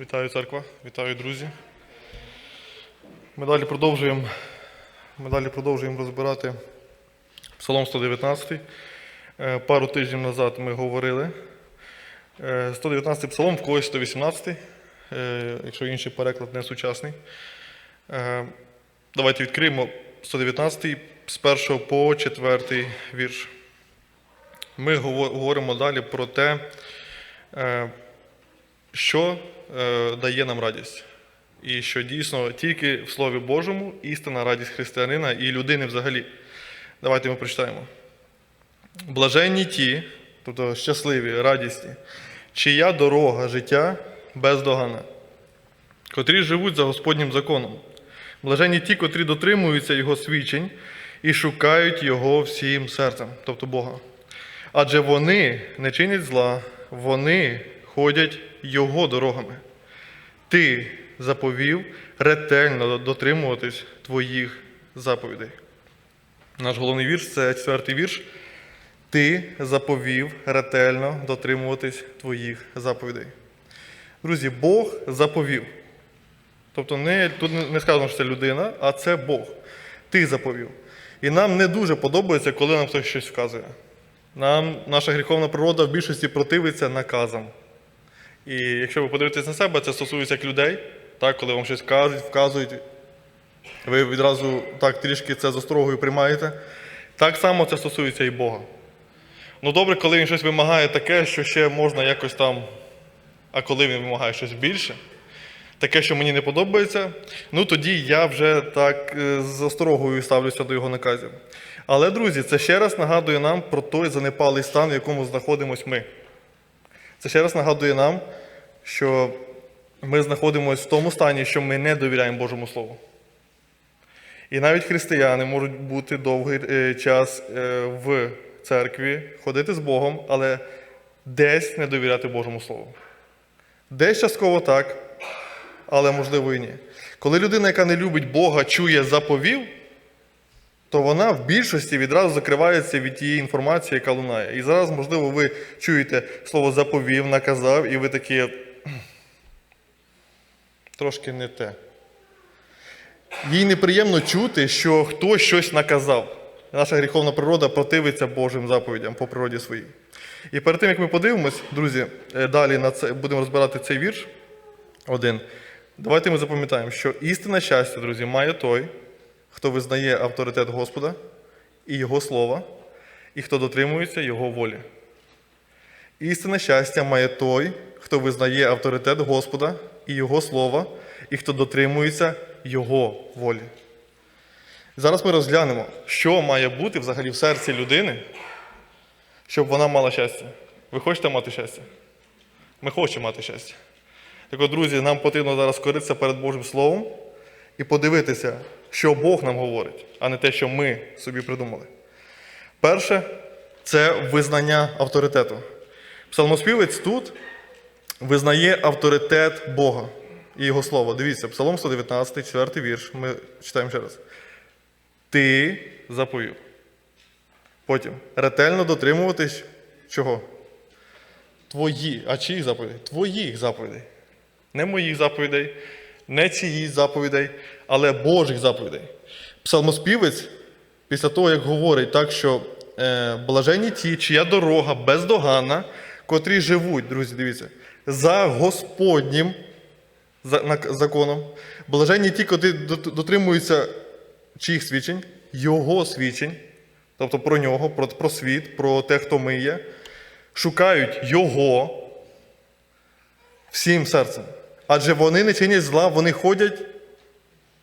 Вітаю церква, вітаю друзі. Ми далі продовжуємо, ми далі продовжуємо розбирати Псалом 119. Е, Пару тижнів назад ми говорили. Е, 119 псалом, в когось 118, е, якщо інший переклад не сучасний. Е, Давайте відкриємо 119 з 1 по 4 вірш. Ми говоримо далі про те, е, що е, дає нам радість. І що дійсно тільки в Слові Божому істинна радість християнина і людини взагалі. Давайте ми прочитаємо. Блаженні ті, тобто щасливі, радісні, чия дорога життя бездоганна, котрі живуть за Господнім законом. Блаженні ті, котрі дотримуються Його свідчень і шукають Його всім серцем, тобто Бога. Адже вони не чинять зла, вони ходять Його дорогами. Ти заповів ретельно дотримуватись твоїх заповідей. Наш головний вірш це четвертий вірш. Ти заповів ретельно дотримуватись твоїх заповідей. Друзі, Бог заповів. Тобто не, тут не сказано, що це людина, а це Бог. Ти заповів. І нам не дуже подобається, коли нам хтось щось вказує. Нам наша гріховна природа в більшості противиться наказам. І якщо ви подивитесь на себе, це стосується як людей, так, коли вам щось кажуть, вказують, ви відразу так трішки це з острогою приймаєте. Так само це стосується і Бога. Ну добре, коли він щось вимагає таке, що ще можна якось там, а коли він вимагає щось більше, таке, що мені не подобається, ну тоді я вже так е, з осторогою ставлюся до його наказів. Але, друзі, це ще раз нагадує нам про той занепалий стан, в якому знаходимось ми. Це ще раз нагадує нам, що ми знаходимося в тому стані, що ми не довіряємо Божому Слову. І навіть християни можуть бути довгий е, час е, в церкві, ходити з Богом, але десь не довіряти Божому Слову. Десь частково так, але можливо і ні. Коли людина, яка не любить Бога, чує заповів, то вона в більшості відразу закривається від тієї інформації, яка лунає. І зараз, можливо, ви чуєте слово заповів, наказав, і ви такі «Кхм, трошки не те. Їй неприємно чути, що хтось щось наказав. Наша гріховна природа противиться Божим заповідям по природі своїй. І перед тим, як ми подивимось, друзі, е, далі на це будемо розбирати цей вірш один. Давайте ми запам'ятаємо, що істинне щастя, друзі, має той, хто визнає авторитет Господа і Його слова, і хто дотримується Його волі. Істинне щастя має той, хто визнає авторитет Господа і Його слова, і хто дотримується Його волі. Зараз ми розглянемо, що має бути взагалі в серці людини, щоб вона мала щастя. Ви хочете мати щастя? Ми хочемо мати щастя. Так от, друзі, нам потрібно зараз скоритися перед Божим Словом і подивитися, що Бог нам говорить, а не те, що ми собі придумали. Перше це визнання авторитету. Псалмоспівець тут визнає авторитет Бога і Його Слово. Дивіться, Псалом 119, 4 вірш. Ми читаємо ще раз. Ти заповів. Потім ретельно дотримуватись чого? Твої, а чиїх заповідей? Твоїх заповідей. Не моїх заповідей, не чиїсь заповідей, але Божих заповідей. Псалмоспівець, після того, як говорить так, що е, блаженні ті, чия дорога бездоганна, котрі живуть, друзі, дивіться, за Господнім законом, блаженні ті, дот- дотримуються чиїх свідчень, Його свідчень, тобто про нього, про, про світ, про те, хто ми є, шукають Його всім серцем. Адже вони не чинять зла, вони ходять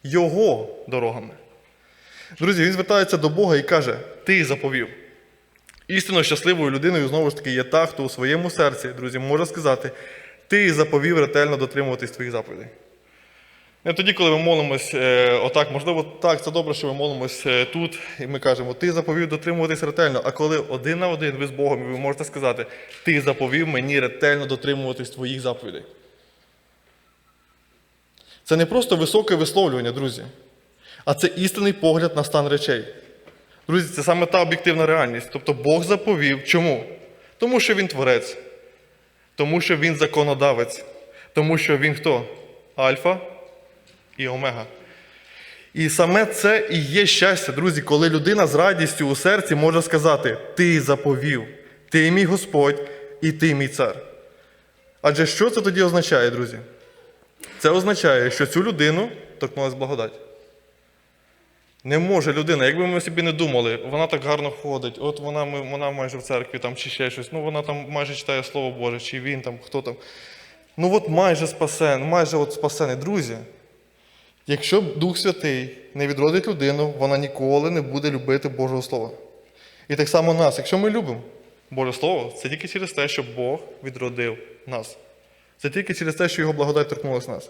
Його дорогами. Друзі, він звертається до Бога і каже: Ти заповів. Істинно щасливою людиною знову ж таки є та, хто у своєму серці, друзі, може сказати, ти заповів ретельно дотримуватись твоїх заповідей. Не тоді, коли ми молимось е, отак, можливо, так, це добре, що ми молимось е, тут, і ми кажемо, ти заповів дотримуватись ретельно. А коли один на один ви з Богом, і ви можете сказати, ти заповів мені ретельно дотримуватись твоїх заповідей. Це не просто високе висловлювання, друзі, а це істинний погляд на стан речей. Друзі, це саме та об'єктивна реальність. Тобто Бог заповів. Чому? Тому що Він творець, тому що Він законодавець. Тому що він хто? Альфа і омега. І саме це і є щастя, друзі, коли людина з радістю у серці може сказати: Ти заповів, ти мій Господь і ти мій цар. Адже що це тоді означає, друзі? Це означає, що цю людину торкнулась благодать. Не може людина, якби ми собі не думали, вона так гарно ходить, от вона, вона майже в церкві там, чи ще щось, ну вона там майже читає Слово Боже, чи він там, хто там. Ну от майже спасен, майже от спасений. Друзі, якщо Дух Святий не відродить людину, вона ніколи не буде любити Божого Слова. І так само нас, якщо ми любимо Боже Слово, це тільки через те, що Бог відродив нас. Це тільки через те, що його благодать торкнулася нас.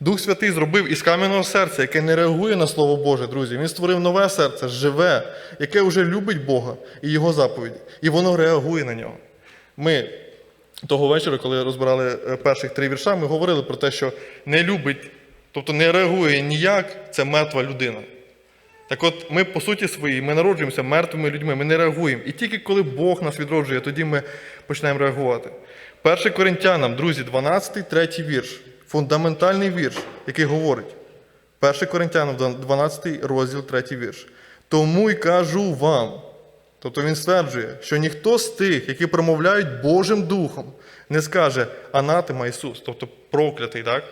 Дух Святий зробив із кам'яного серця, яке не реагує на Слово Боже, друзі. Він створив нове серце, живе, яке вже любить Бога і Його заповіді. І воно реагує на нього. Ми того вечора, коли розбирали е, перших три вірша, ми говорили про те, що не любить, тобто не реагує ніяк, це мертва людина. Так от, ми, по суті своїй, ми народжуємося мертвими людьми, ми не реагуємо. І тільки коли Бог нас відроджує, тоді ми починаємо реагувати. 1 Коринтянам, друзі, 12, 3 вірш. Фундаментальний вірш, який говорить. 1 Коринтянам, 12 розділ, 3 вірш. Тому й кажу вам. Тобто він стверджує, що ніхто з тих, які промовляють Божим Духом, не скаже анатема Ісус, тобто проклятий, так?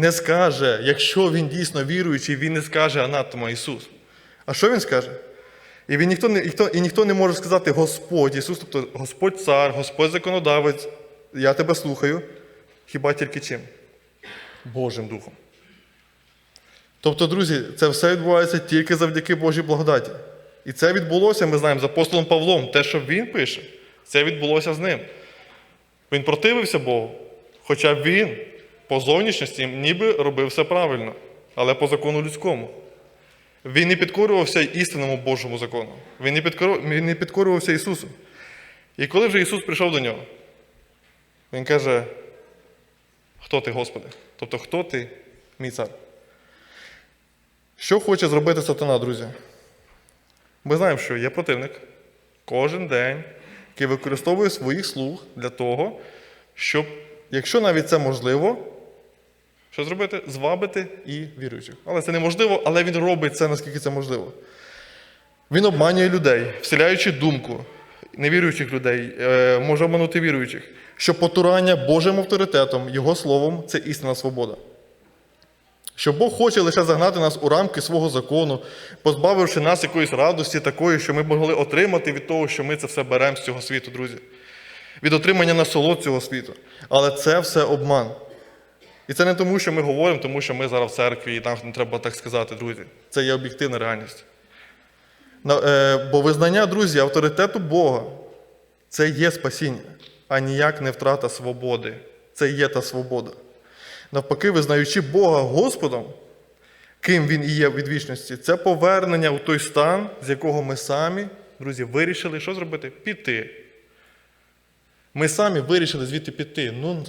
не скаже, якщо він дійсно віруючий, він не скаже анатома Ісус. А що він скаже? І, він ніхто, ніхто, і ніхто не може сказати Господь Ісус, тобто Господь цар, Господь законодавець, я тебе слухаю. Хіба тільки чим? Божим Духом. Тобто, друзі, це все відбувається тільки завдяки Божій благодаті. І це відбулося, ми знаємо, з апостолом Павлом. Те, що він пише, це відбулося з ним. Він противився Богу, хоча він по зовнішності ніби робив все правильно, але по закону людському. Він не підкорювався істинному Божому закону. Він не, підкорю... він не підкорювався Ісусу. І коли вже Ісус прийшов до нього, Він каже: Хто ти, Господи? Тобто, хто ти, мій цар? Що хоче зробити сатана, друзі? Ми знаємо, що є противник кожен день, який використовує своїх слуг для того, щоб, якщо навіть це можливо, що зробити? Звабити і віруючих. Але це неможливо, але він робить це, наскільки це можливо. Він обманює людей, вселяючи думку невіруючих людей, е, може обманути віруючих, що потурання Божим авторитетом, Його словом це істинна свобода. Що Бог хоче лише загнати нас у рамки свого закону, позбавивши нас якоїсь радості такої, що ми могли отримати від того, що ми це все беремо з цього світу, друзі. Від отримання насолод цього світу. Але це все обман. І це не тому, що ми говоримо, тому що ми зараз в церкві, і нам треба так сказати, друзі. Це є об'єктивна реальність. Е, Бо визнання, друзі, авторитету Бога це є спасіння, а ніяк не втрата свободи. Це є та свобода. Навпаки, визнаючи Бога Господом, ким Він і є від вічності, це повернення у той стан, з якого ми самі, друзі, вирішили що зробити? Піти. Ми самі вирішили звідти піти. Ну,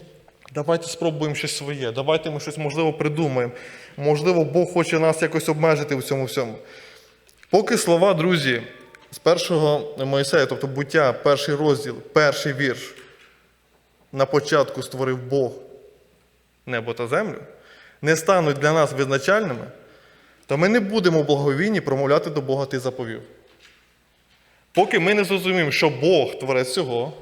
давайте спробуємо щось своє, давайте ми щось можливо придумаємо. Можливо, Бог хоче нас якось обмежити в цьому всьому. Поки слова, друзі, з першого Моїсея, тобто буття, перший розділ, перший вірш, на початку створив Бог небо та землю, не стануть для нас визначальними, то ми не будемо в благовінні промовляти до Бога ти заповів. Поки ми не зрозуміємо, що Бог творець цього,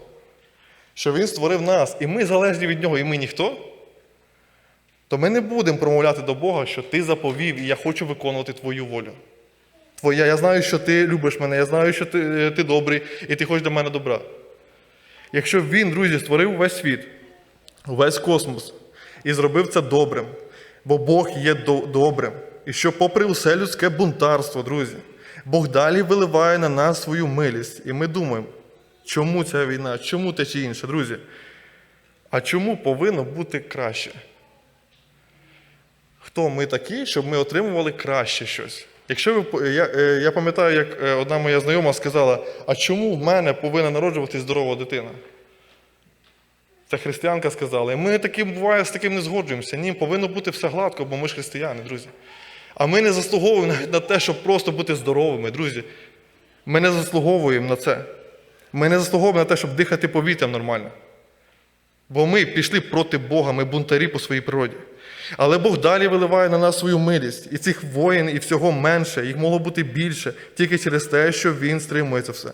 що Він створив нас, і ми залежні від Нього, і ми ніхто, то ми не будемо промовляти до Бога, що ти заповів, і я хочу виконувати твою волю. Твоя, я знаю, що ти любиш мене, я знаю, що ти, ти добрий, і ти хочеш до мене добра. Якщо він, друзі, створив весь світ, весь космос, і зробив це добрим, бо Бог є до- добрим. І що, попри усе людське бунтарство, друзі, Бог далі виливає на нас свою милість. І ми думаємо, чому ця війна, чому те чи інше, друзі? А чому повинно бути краще? Хто ми такі, щоб ми отримували краще щось? Якщо ви я, е, я пам'ятаю, як е, одна моя знайома сказала: а чому в мене повинна народжуватись здорова дитина? Це християнка сказала. І ми таким буває з таким не згоджуємося. Ні, повинно бути все гладко, бо ми ж християни, друзі. А ми не заслуговуємо навіть на те, щоб просто бути здоровими, друзі. Ми не заслуговуємо на це. Ми не заслуговуємо на те, щоб дихати повітрям нормально. Бо ми пішли проти Бога, ми бунтарі по своїй природі. Але Бог далі виливає на нас свою милість. І цих воїн, і всього менше, їх могло бути більше, тільки через те, що Він стримує це все.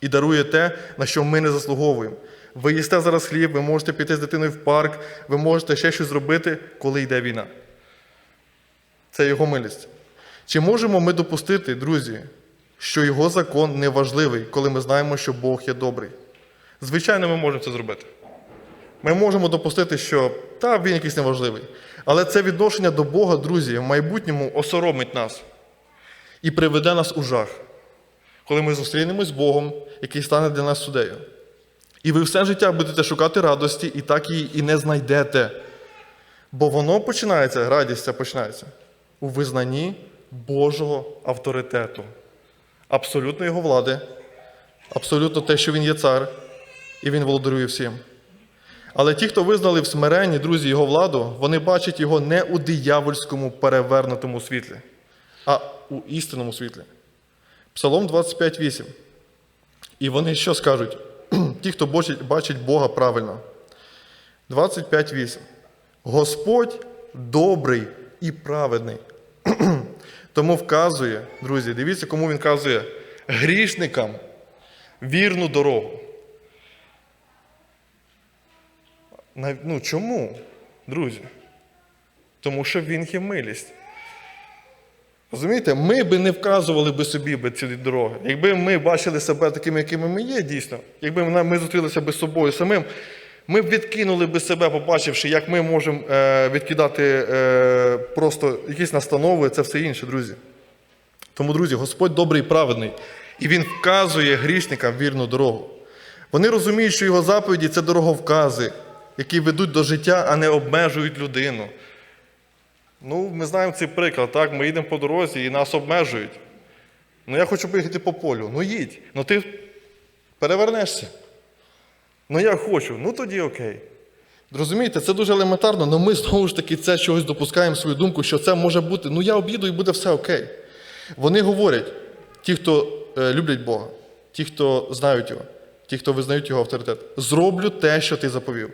І дарує те, на що ми не заслуговуємо. Ви їсте зараз хліб, ви можете піти з дитиною в парк, ви можете ще щось зробити, коли йде війна. Це його милість. Чи можемо ми допустити, друзі, що його закон не важливий, коли ми знаємо, що Бог є добрий? Звичайно, ми можемо це зробити. Ми можемо допустити, що та він якийсь неважливий. Але це відношення до Бога, друзі, в майбутньому осоромить нас і приведе нас у жах, коли ми зустрінемось з Богом, який стане для нас суддею. І ви все життя будете шукати радості, і так її і не знайдете. Бо воно починається, радість ця починається у визнанні Божого авторитету, абсолютно його влади, абсолютно те, що він є цар, і він володарює всім. Але ті, хто визнали в смиренні, друзі, його владу, вони бачать його не у диявольському перевернутому світлі, а у істинному світлі. Псалом 25.8. І вони що скажуть? Ті, хто бачить, Бога правильно. 25.8. Господь добрий і праведний. Тому вказує, друзі, дивіться, кому він вказує грішникам вірну дорогу. На- Ну чому, друзі? Тому що він є милість. Розумієте, ми би не вказували би собі би ці дороги. Якби ми бачили себе такими, якими ми є, дійсно, якби ми- зустрілися би з собою самим, ми б відкинули би себе, побачивши, як ми можемо е, відкидати е, просто якісь настанови, це все інше, друзі. Тому, друзі, Господь добрий і праведний, і Він вказує грішникам вірну дорогу. Вони розуміють, що його заповіді це дороговкази, які ведуть до життя, а не обмежують людину. Ну, ми знаємо цей приклад, так? Ми їдемо по дорозі і нас обмежують. Ну, я хочу поїхати по полю. Ну їдь. Ну ти перевернешся. Ну я хочу, ну тоді окей. Розумієте, це дуже елементарно, але ми знову ж таки це чогось допускаємо в свою думку, що це може бути, ну я обіду і буде все окей. Вони говорять, ті, хто е, люблять Бога, ті, хто знають Його, ті, хто визнають Його авторитет, зроблю те, що ти заповів.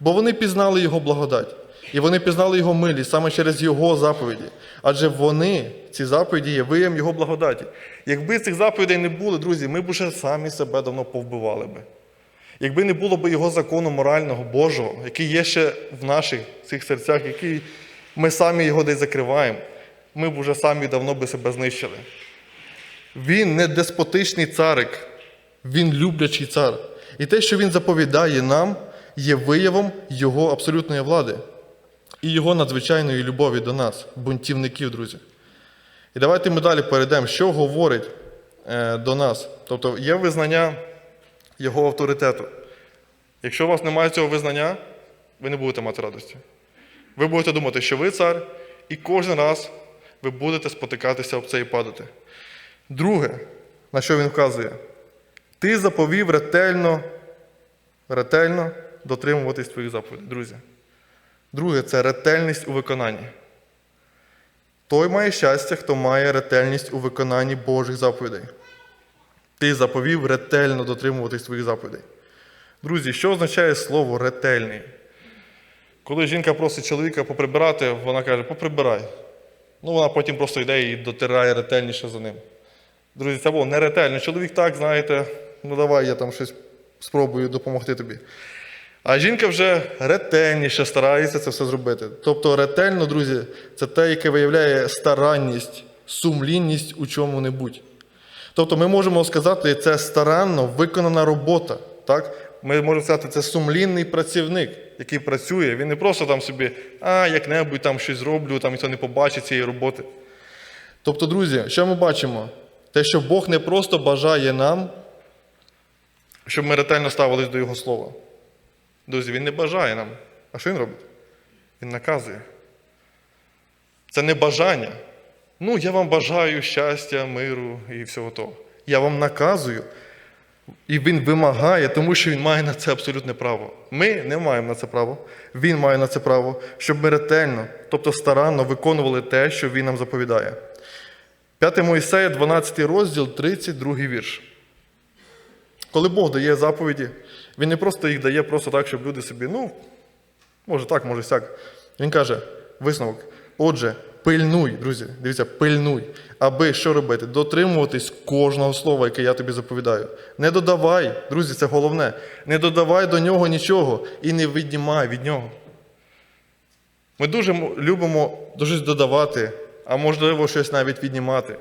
Бо вони пізнали Його благодать. І вони пізнали Його милість саме через Його заповіді. Адже вони, ці заповіді, є виям Його благодаті. Якби цих заповідей не було, друзі, ми б уже самі себе давно повбивали би. Якби не було б його закону морального, Божого, який є ще в наших цих серцях, який ми самі його десь закриваємо, ми б вже самі давно би себе знищили. Він не деспотичний царик, він люблячий цар. І те, що він заповідає нам, є виявом його абсолютної влади і його надзвичайної любові до нас, бунтівників, друзі. І давайте ми далі перейдемо, що говорить е, до нас. Тобто є визнання його авторитету. Якщо у вас немає цього визнання, ви не будете мати радості. Ви будете думати, що ви цар, і кожен раз ви будете спотикатися об це і падати. Друге, на що він вказує, ти заповів ретельно, ретельно дотримуватись твоїх заповідей, друзі. Друге, це ретельність у виконанні. Той має щастя, хто має ретельність у виконанні Божих заповідей. Ти заповів ретельно дотримуватись своїх заповідей. Друзі, що означає слово ретельний? Коли жінка просить чоловіка поприбирати, вона каже, поприбирай. Ну, вона потім просто йде і дотирає ретельніше за ним. Друзі, це було неретельно. Чоловік так, знаєте, ну давай я там щось спробую допомогти тобі. А жінка вже ретельніше старається це все зробити. Тобто ретельно, друзі, це те, яке виявляє старанність, сумлінність у чому-небудь. Тобто ми можемо сказати, це старанно виконана робота. Так? Ми можемо сказати, це сумлінний працівник, який працює. Він не просто там собі, а як-небудь там щось зроблю, там ніхто не побачить цієї роботи. Тобто, друзі, що ми бачимо? Те, що Бог не просто бажає нам, щоб ми ретельно ставились до Його слова. Друзі, Він не бажає нам. А що він робить? Він наказує. Це не бажання. Ну, я вам бажаю щастя, миру і всього того. Я вам наказую. І він вимагає, тому що він має на це абсолютне право. Ми не маємо на це право. Він має на це право, щоб ми ретельно, тобто старанно виконували те, що він нам заповідає. 5 Моїсея, 12 розділ, 32 вірш. Коли Бог дає заповіді, Він не просто їх дає просто так, щоб люди собі, ну, може так, може сяк. Він каже: висновок. Отже, пильнуй, друзі, дивіться, пильнуй, аби що робити? Дотримуватись кожного слова, яке я тобі заповідаю. Не додавай, друзі, це головне. Не додавай до нього нічого і не віднімай від нього. Ми дуже любимо до додавати, а можливо, щось навіть віднімати.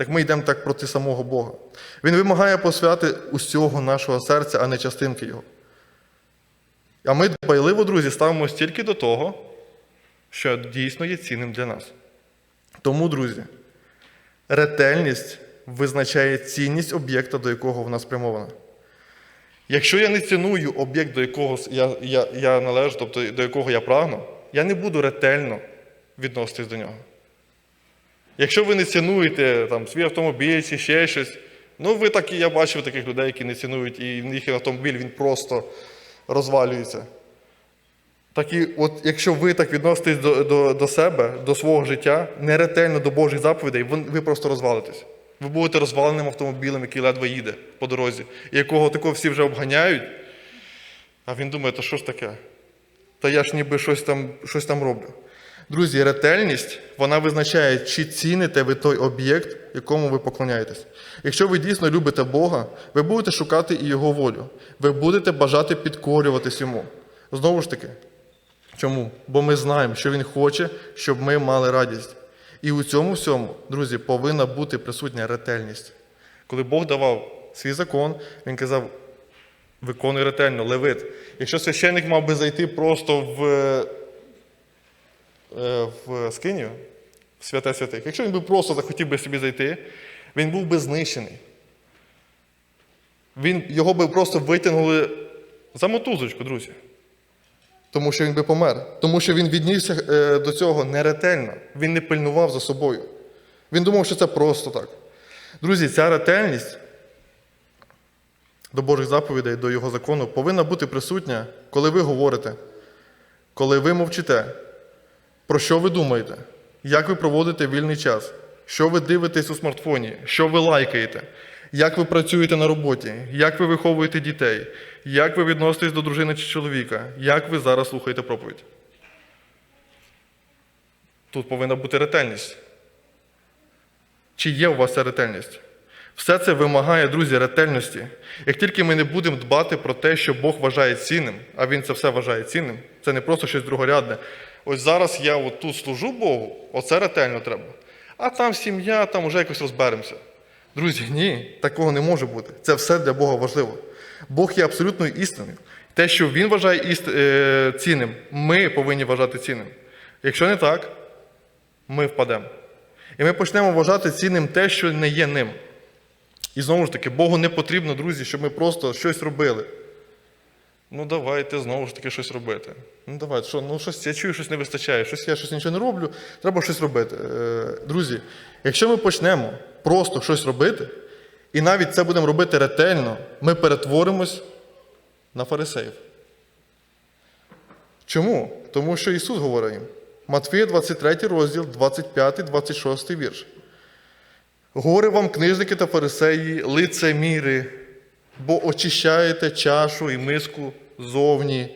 Так ми йдемо так проти самого Бога. Він вимагає посвяти усього нашого серця, а не частинки його. А ми дбайливо, друзі, ставимося тільки до того, що дійсно є цінним для нас. Тому, друзі, ретельність визначає цінність об'єкта, до якого вона спрямована. Якщо я не ціную об'єкт, до якого я, я, я належу, тобто до якого я прагну, я не буду ретельно відноситись до нього. Якщо ви не цінуєте там, свій автомобіль чи ще щось, ну ви так і я бачив таких людей, які не цінують, і їхній автомобіль він просто розвалюється. Так і от якщо ви так відноситесь до, до, до себе, до свого життя, неретельно до Божих заповідей, ви, просто розвалитесь. Ви будете розваленим автомобілем, який ледве їде по дорозі, якого такого всі вже обганяють. А він думає, то що ж таке? Та я ж ніби щось там, щось там роблю. Друзі, ретельність вона визначає, чи ціните ви той об'єкт, якому ви поклоняєтесь. Якщо ви дійсно любите Бога, ви будете шукати і Його волю. Ви будете бажати підкорюватись йому. Знову ж таки, чому? Бо ми знаємо, що Він хоче, щоб ми мали радість. І у цьому всьому, друзі, повинна бути присутня ретельність. Коли Бог давав свій закон, він казав: виконуй ретельно, левит. Якщо священник мав би зайти просто в, в скинію, в святе святих, якщо він би просто захотів би собі зайти, він був би знищений. Він, його би просто витягнули за мотузочку, друзі. Тому що він би помер. Тому що він віднісся е, до цього неретельно. Він не пильнував за собою. Він думав, що це просто так. Друзі, ця ретельність до Божих заповідей, до Його закону повинна бути присутня, коли ви говорите, коли ви мовчите, про що ви думаєте, як ви проводите вільний час, що ви дивитесь у смартфоні, що ви лайкаєте, як ви працюєте на роботі, як ви виховуєте дітей, як ви відноситесь до дружини чи чоловіка, як ви зараз слухаєте проповідь. Тут повинна бути ретельність. Чи є у вас ця ретельність? Все це вимагає, друзі, ретельності. Як тільки ми не будемо дбати про те, що Бог вважає цінним, а Він це все вважає цінним, це не просто щось другорядне. Ось зараз я от тут служу Богу, оце ретельно треба. А там сім'я, там вже якось розберемося. Друзі, ні, такого не може бути. Це все для Бога важливо. Бог є абсолютною істиною. Те, що Він вважає іст... е... цінним, ми повинні вважати цінним. Якщо не так, ми впадемо. І ми почнемо вважати цінним те, що не є ним. І знову ж таки, Богу не потрібно, друзі, щоб ми просто щось робили. Ну, давайте знову ж таки щось робити. Ну, давайте, що, ну щось я чую, щось не вистачає, щось я щось нічого не роблю, треба щось робити. Е, друзі, якщо ми почнемо просто щось робити, і навіть це будемо робити ретельно, ми перетворимось на фарисеїв. Чому? Тому що Ісус говорить їм. Матфія 23 розділ, 25-26 вірш. Горе вам, книжники та фарисеї, лицеміри, бо очищаєте чашу і миску зовні,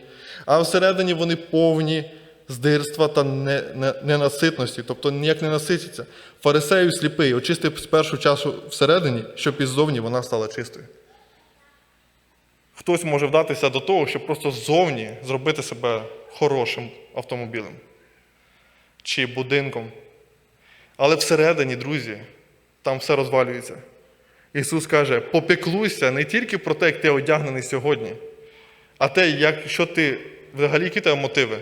а всередині вони повні здирства та не- не- ненаситності, тобто ніяк не наситяться. Фарисею сліпий, очисти спершу чашу всередині, щоб іззовні вона стала чистою. Хтось може вдатися до того, щоб просто ззовні зробити себе хорошим автомобілем чи будинком. Але всередині, друзі, там все розвалюється. Ісус каже: попеклуйся не тільки про те, як ти одягнений сьогодні, а те, як, що ти взагалі, які тебе мотиви.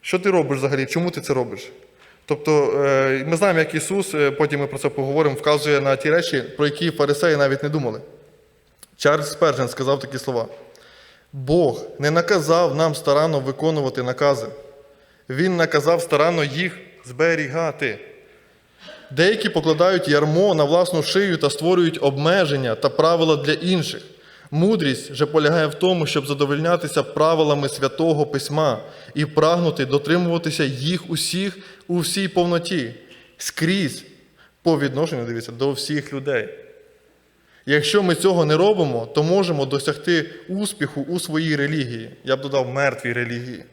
Що ти робиш взагалі? Чому ти це робиш? Тобто, е, ми знаємо, як Ісус, е, потім ми про це поговоримо, вказує на ті речі, про які фарисеї навіть не думали. Чарльз Спержен сказав такі слова: Бог не наказав нам старанно виконувати накази. Він наказав старанно їх зберігати. Деякі покладають ярмо на власну шию та створюють обмеження та правила для інших. Мудрість же полягає в тому, щоб задовольнятися правилами святого письма і прагнути дотримуватися їх усіх у всій повноті, скрізь по відношенню, дивіться, до всіх людей. Якщо ми цього не робимо, то можемо досягти успіху у своїй релігії. Я б додав мертвій релігії.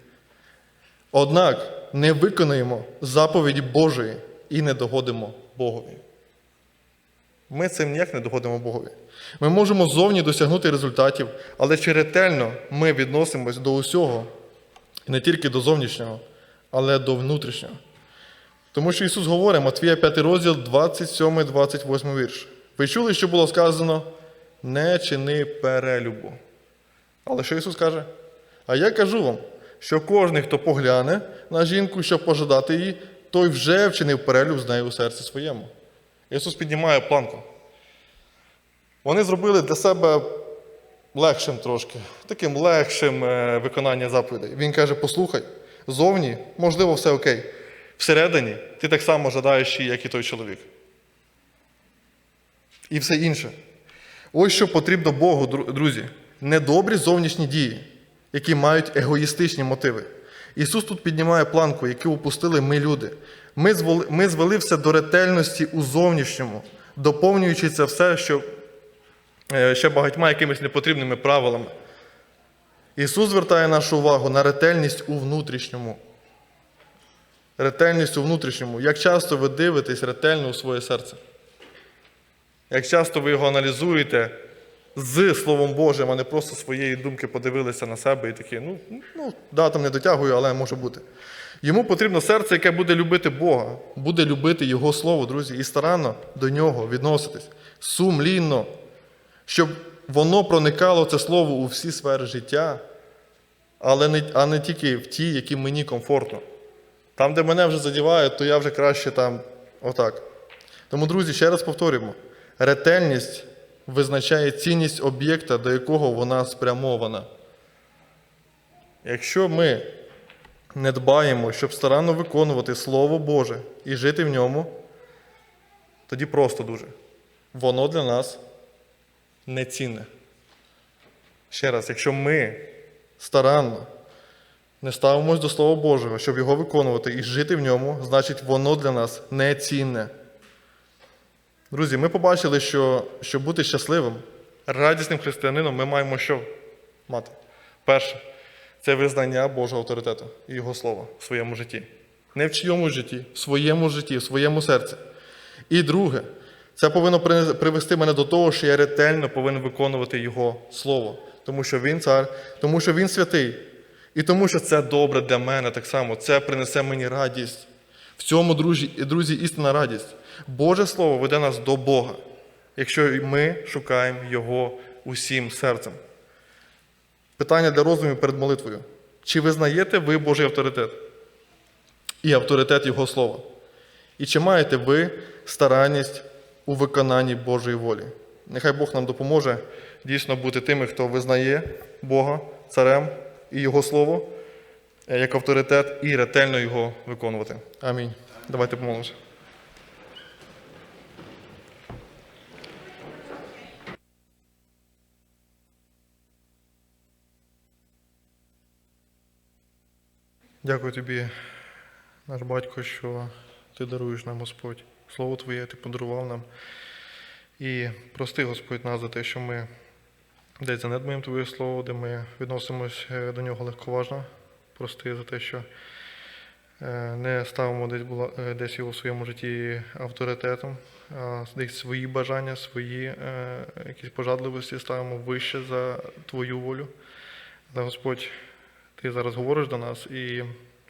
Однак не виконуємо заповіді Божої і не догодимо Богові. Ми цим ніяк не догодимо Богові. Ми можемо зовні досягнути результатів, але чи ретельно ми відносимось до усього, не тільки до зовнішнього, але до внутрішнього. Тому що Ісус говорить, Матвія 5 розділ, 27-28 вірш. Ви чули, що було сказано? Не чини перелюбу. Але що Ісус каже? А я кажу вам, що кожен, хто погляне на жінку, щоб пожадати її, той вже вчинив перелюб з нею у серці своєму. Ісус піднімає планку. Вони зробили для себе легшим трошки, таким легшим е, виконання заповідей. Він каже: послухай, зовні, можливо, все окей. Всередині ти так само жадаєш як і той чоловік. І все інше. Ось що потрібно Богу, друзі, недобрі зовнішні дії, які мають егоїстичні мотиви. Ісус тут піднімає планку, яку упустили ми люди. Ми звели, ми звели все до ретельності у зовнішньому, доповнюючи це все, що е, ще багатьма якимись непотрібними правилами. Ісус звертає нашу увагу на ретельність у внутрішньому. Ретельність у внутрішньому. Як часто ви дивитесь ретельно у своє серце? Як часто ви його аналізуєте з Словом Божим, а не просто своєї думки подивилися на себе і такі, ну, ну да, там не дотягую, але може бути. Йому потрібно серце, яке буде любити Бога, буде любити Його Слово, друзі, і старанно до нього відноситись, сумлінно, щоб воно проникало це слово у всі сфери життя, але не, а не тільки в ті, які мені комфортно. Там, де мене вже задівають, то я вже краще там отак. Тому, друзі, ще раз повторюємо: ретельність визначає цінність об'єкта, до якого вона спрямована. Якщо ми не дбаємо, щоб старанно виконувати Слово Боже і жити в ньому, тоді просто дуже. Воно для нас нецінне. Ще раз, якщо ми старанно не ставимось до Слова Божого, щоб його виконувати і жити в ньому, значить воно для нас нецінне. Друзі, ми побачили, що щоб бути щасливим, радісним християнином, ми маємо що мати? Перше, це визнання Божого авторитету і Його слова в своєму житті. Не в чийомусь житті, в своєму житті, в своєму серці. І друге, це повинно привести мене до того, що я ретельно повинен виконувати Його слово, тому що Він цар, тому що Він святий. І тому, що це добре для мене так само, це принесе мені радість. В цьому, друзі, друзі, істинна радість. Боже Слово веде нас до Бога, якщо ми шукаємо Його усім серцем. Питання для роздумів перед молитвою. Чи визнаєте ви Божий авторитет і авторитет Його Слова? І чи маєте ви старанність у виконанні Божої волі? Нехай Бог нам допоможе дійсно бути тими, хто визнає Бога царем і Його Слово е, як авторитет і ретельно його виконувати. Амінь. Давайте помолимося. Дякую тобі, наш батько, що ти даруєш нам, Господь. Слово Твоє ти подарував нам. І прости, Господь, нас за те, що ми десь занедбуємо Твоє Слово, де ми відносимось е, до нього легковажно. Прости за те, що е, не ставимо десь, е, десь його в своєму житті авторитетом, а десь свої бажання, свої якісь пожадливості ставимо вище за Твою волю. Але Господь, Ти зараз говориш до нас і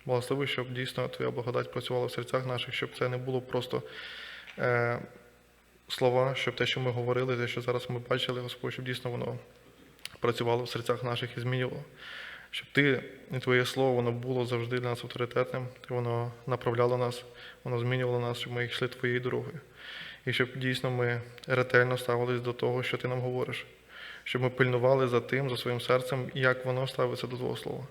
благослови, щоб дійсно Твоя благодать працювала в серцях наших, щоб це не було просто е, слова, щоб те, що ми говорили, те, що зараз ми бачили, Господь, щоб дійсно воно працювало в серцях наших і змінювало. Щоб ти і твоє слово воно було завжди для нас авторитетним, воно направляло нас, воно змінювало нас, щоб ми йшли твоєю дорогою. І щоб дійсно ми ретельно ставились до того, що ти нам говориш, щоб ми пильнували за тим, за своїм серцем, як воно ставиться до Твого слова.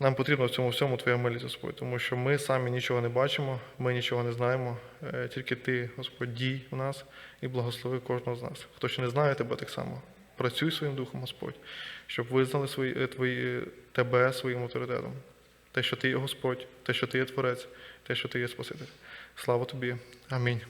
Нам потрібно в цьому всьому Твоя милість, Господь, тому що ми самі нічого не бачимо, ми нічого не знаємо. Е, Тільки Ти, Господь, дій в нас і благослови кожного з нас. Хто ще не знає Тебе так само, працюй своїм духом, Господь, щоб визнали свої, е, твої, Тебе своїм авторитетом. Те, що Ти є Господь, те, що Ти є Творець, те, що Ти є Спаситель. Слава Тобі. Амінь.